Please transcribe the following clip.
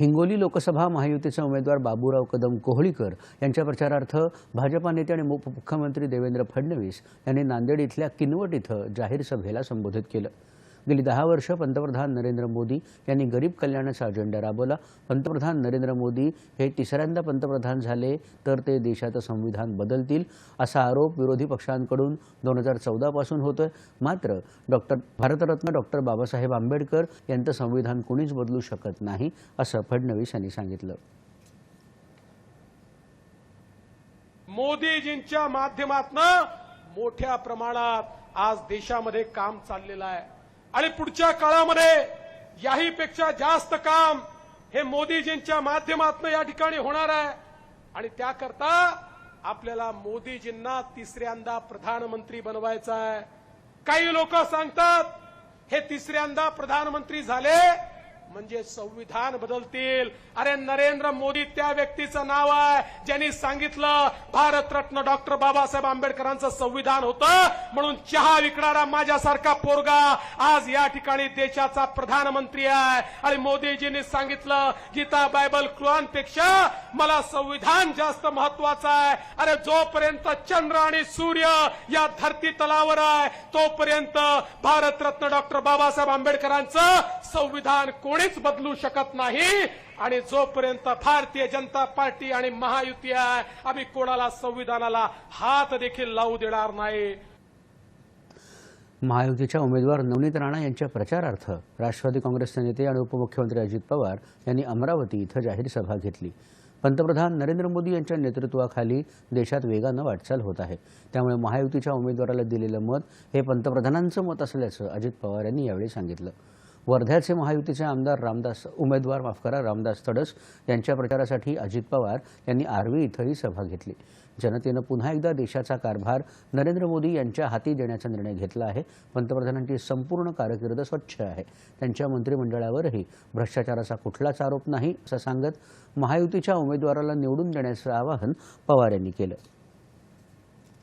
हिंगोली लोकसभा महायुतीचे उमेदवार बाबूराव कदम कोहळीकर यांच्या प्रचारार्थ भाजपा नेते आणि उपमुख्यमंत्री देवेंद्र फडणवीस यांनी नांदेड इथल्या किनवट इथं जाहीर सभेला संबोधित केलं. गेली दहा वर्ष पंतप्रधान नरेंद्र मोदी यांनी गरीब कल्याणाचा अजेंडा राबवला. पंतप्रधान नरेंद्र मोदी हे तिसऱ्यांदा पंतप्रधान झाले तर ते देशाचं संविधान बदलतील असा आरोप विरोधी पक्षांकडून दोन हजार चौदापासून होतोय. मात्र डॉक्टर भारतरत्न डॉक्टर बाबासाहेब आंबेडकर यांचं संविधान कुणीच बदलू शकत नाही असं फडणवीस यांनी सांगितलं. मोदीजींच्या माध्यमातनं मोठ्या प्रमाणात आज देशामध्ये काम चाललेलं आहे. आणि पुढच्या काळामध्ये याही पेक्षा जास्त काम हे मोदीजींच्या माध्यमातून या ठिकाणी होणार आहे. आणि त्याकरता आपल्याला मोदीजींना तिसऱ्यांदा प्रधानमंत्री बनवायचं आहे. काही लोक सांगतात हे तिसऱ्यांदा प्रधानमंत्री झाले म्हणजे संविधान बदलतील. अरे नरेंद्र मोदी त्या व्यक्तीचं नाव आहे ज्यांनी सांगितलं भारतरत्न डॉक्टर बाबासाहेब आंबेडकरांचं संविधान होतं म्हणून चहा विकणारा माझ्यासारखा पोरगा आज या ठिकाणी देशाचा प्रधानमंत्री आहे. आणि मोदीजींनी सांगितलं गीता बायबल कुरानपेक्षा मला संविधान जास्त महत्वाचं आहे. अरे जोपर्यंत चंद्र आणि सूर्य या धरती तलावर आहे तोपर्यंत भारतरत्न डॉक्टर बाबासाहेब आंबेडकरांचं संविधान कोण कोणीच बदलू शकत नाही. आणि जोपर्यंत भारतीय जनता पार्टी आणि महायुती आहे आम्ही कोणाला संविधानाला हात देखील लावू देणार नाही. महायुतीच्या उमेदवार नवनीत राणा यांच्या प्रचारार्थ राष्ट्रवादी काँग्रेसचे नेते आणि उपमुख्यमंत्री अजित पवार यांनी अमरावती इथं जाहीर सभा घेतली. पंतप्रधान नरेंद्र मोदी यांच्या नेतृत्वाखाली देशात वेगानं वाटचाल होत आहे. त्यामुळे महायुतीच्या उमेदवाराला दिलेलं मत हे पंतप्रधानांचं मत असल्याचं अजित पवार यांनी यावेळी सांगितलं. वर्ध्याचे महायुतीचे आमदार रामदास उमेदवार माफ करा रामदास तडस यांच्या प्रचारासाठी अजित पवार यांनी आर्वी इथंही सभा घेतली. जनतेनं पुन्हा एकदा देशाचा कारभार नरेंद्र मोदी यांच्या हाती देण्याचा निर्णय घेतला आहे. पंतप्रधानांची संपूर्ण कारकीर्द स्वच्छ आहे. त्यांच्या मंत्रिमंडळावरही भ्रष्टाचाराचा कुठलाच आरोप नाही असं सांगत महायुतीच्या उमेदवाराला निवडून देण्याचं आवाहन पवार यांनी केलं.